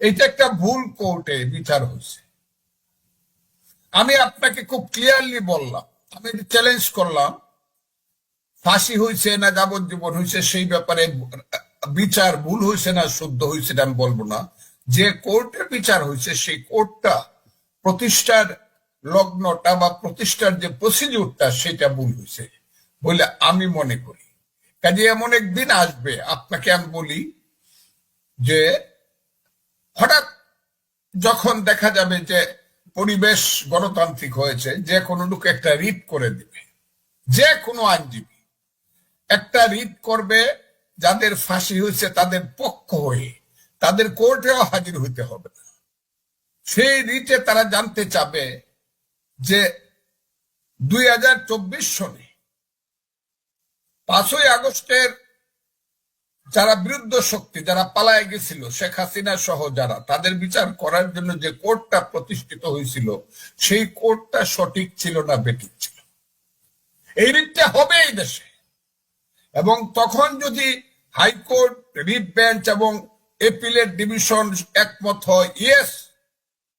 এটা একটা ভুল কোর্টে বিচার হয়েছে। আমি আপনাকে খুব ক্লিয়ারলি বললাম, আমি চ্যালেঞ্জ করলাম, ফাঁসি হয়েছে না যাবজ্জীবন হয়েছে সেই ব্যাপারে বিচার ভুল হয়েছে না শুদ্ধ হয়েছে আমি বলব না। যে কোর্টে বিচার হয়েছে সেই কোর্টটা প্রতিষ্ঠার লগ্নটা বা প্রতিষ্ঠার যে প্রসিডিউরটা সেটা ভুল হয়েছে বলে আমি মনে করি। কাজে এমন একদিন আসবে, আপনাকে আমি বলি যে হঠাৎ যখন দেখা যাবে যে পরিবেশ গণতান্ত্রিক হয়েছে, যে কোনো লোক একটা রিট করে দিবে। যে কোনো আইনজীবী একটা রিট করবে, যাদের ফাঁসি হয়েছে তাদের পক্ষ হয়ে, তাদের কোর্টেও হাজির হইতে হবে না। সেই রিটে তারা জানতে চাবে যে দুই হাজার চব্বিশ সনে পাঁচই আগস্টের যারা বিরুদ্ধ শক্তি, যারা পালায় গেছিল, শেখ হাসিনা সহ যারা, তাদের বিচার করার জন্য যে কোর্টটা প্রতিষ্ঠিত হয়েছিল, সেই কোর্টটা সঠিক ছিল না, বেঠিক ছিল। এই রিটটা হবে এই দেশে। এবং তখন যদি হাইকোর্ট, রিট বেঞ্চ এবং এপিলের ডিভিশন একমত হয়, ইয়েস,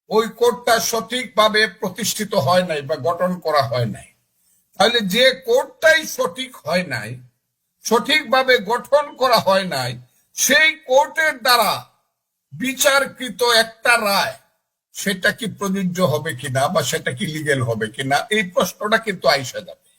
ওই কোর্টটা সঠিকভাবে প্রতিষ্ঠিত হয় নাই বা গঠন করা হয় নাই। তাহলে যে কোর্টটাই সঠিক হয় নাই সঠিকভাবে গঠন করা হয় নাই, সেই কোর্টের দ্বারা বিচারকৃত একটা রায়, সেটা কি প্রযোজ্য হবে কিনা বা সেটা কি লিগেল হবে কিনা, এই প্রশ্নটা কিন্তু আইসা যাবে।